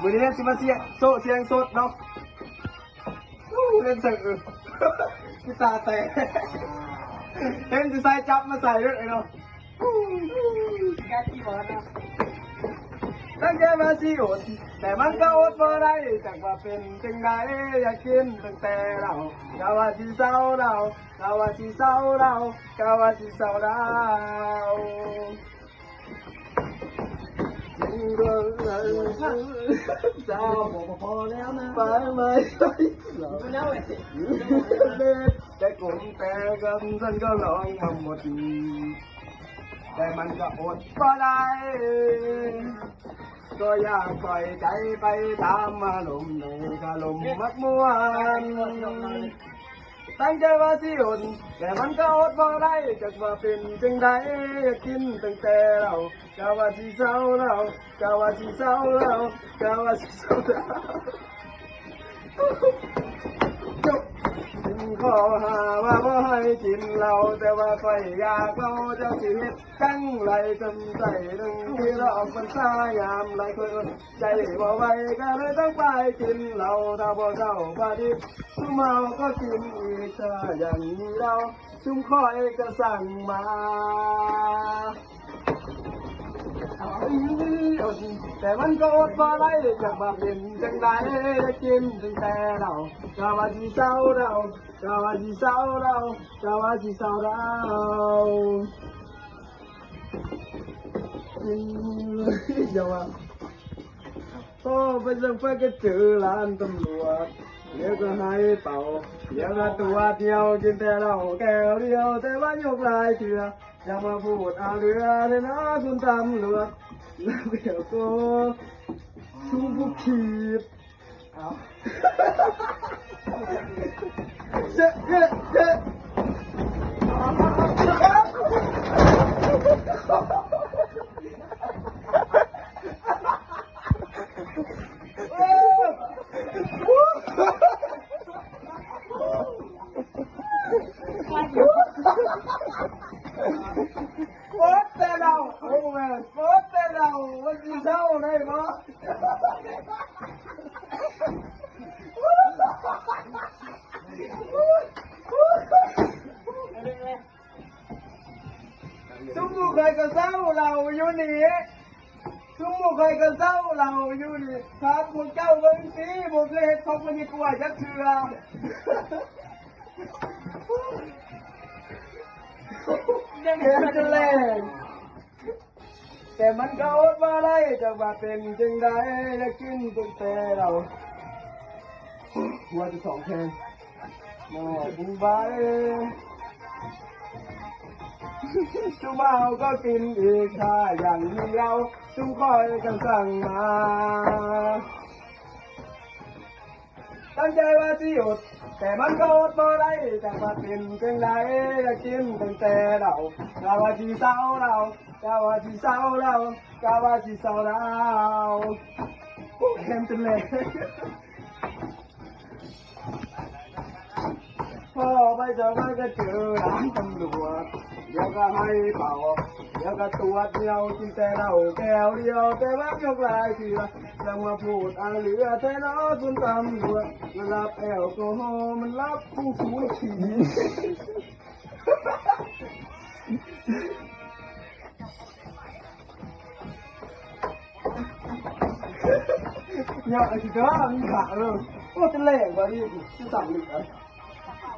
วันนี้สิมาเสียโซเสียงสดเนาะอู้เล่นเสือกีตาแตกเห็นจะใส่จับมาใส่ด้วยเนาะแกที่บอลนะตั้งใจมาสิอดแต่มันก็อดบ่ได้จากว่าเป็นจังได้อยากกินตั้งแต่เรากะว่าสิเศร้าเรากะว่าสิเศร้าเรากะว่าสิเศร้าเรา เจ้าบอกพอแล้วนะไปไหมดูแล้วเว้ยแต่กลมแต่กันฉันก็ลองมาหมดแต่มันก็อดก็ได้ก็อยากปล่อยใจไปตามอารมณ์ในคารมมักมวน ตั้งใจว่าสิอดแต่มันก็อดบ่ได้จากว่าเป็นจังไดอยากกินตั้งแต่เรากะว่าสิเศร้าเรากะว่าสิเศร้าเรากะว่าสิเศร้าเรา ขอหาว่าบ่ให้กินเราแต่ว่าไฟอยากเราจะสิเฮ็ดจังไรจำใจหนึ่งที่เราออกมันซายามไรคนใจบ่ไหวก็เลยต้องไปกินเหล้าถ้าบ่เศร้าปาดิซุมเมาก็กินอีกถ้าอย่างนี้เราซุมคอยก็สั่งมาเอาอี แต่มันก็อดบ่ได้จากว่าเป็นจังใดกินตั้งแต่เราก็ว่าสิเศร้าเราก็ว่าสิเศร้าเราก็ว่าสิเศร้าเราอย่าว่าพ่อไปสังเกตก็เจอร้านตำรวจเดี๋ยวก็ให้เป่าเดี๋ยวก็ตัวเดียวกินแต่เหล้าแก้วเดียวแต่ว่ายกลายเถื่ออย่ามาพูดเอาเรือเลยนะคุณตำรวจ แล้วเดี๋ยวก็ชูบุกขีดเอาเจ๊เจ๊เจ๊โอ๊ตแต่เราโอ้แม่ เราวันเช้าได้ปะทุกผู้เคยก็เศร้าเราอยู่นี่ทุกผู้เคยก็เศร้าเราอยู่นี่ครับพวกเจ้าเบิ้งตีบุกเลยเขาเป็นกลัวจะเถื่อเห็นจะแรง แต่มันก็อดมาไรจะว่าเป็นจึงได้จะกินตั้งแต่เราหัวจะสองแทนมอบุญใบจุเมาก็กินอีกถ้าอย่างนี้เราจุคอยกันสั่งมา ตั้งใจว่าสิอดแต่มันก็อดบ่ได้แต่ว่าเป็นจังไดจะกินตั้งแต่เรากะว่าสิเศร้าเรากะว่าสิเศร้าเรากะว่าสิเศร้าเราโอ้เห็นจังเลยพ่อไปเจอมันก็เจอร้านตำรวจ ดี๋ยวก็ให้เป่าเดี๋ยวก็ตรวจเดียวกินแต่เหล้าแก้วเดียวแต่ว่ายกลายเสียจะมาพูดอะไรเหลือแต่น้อคุณตำรวจมันรับแอลกอฮอล์มันรับผู้สูงขี่เนี่ยไอ้ที่ก็มีขาเลยโอ้จะเล่กว่านี่จะสั่งหนึ่งอะ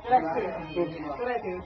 ก็ได้ถือก็ได้ถือ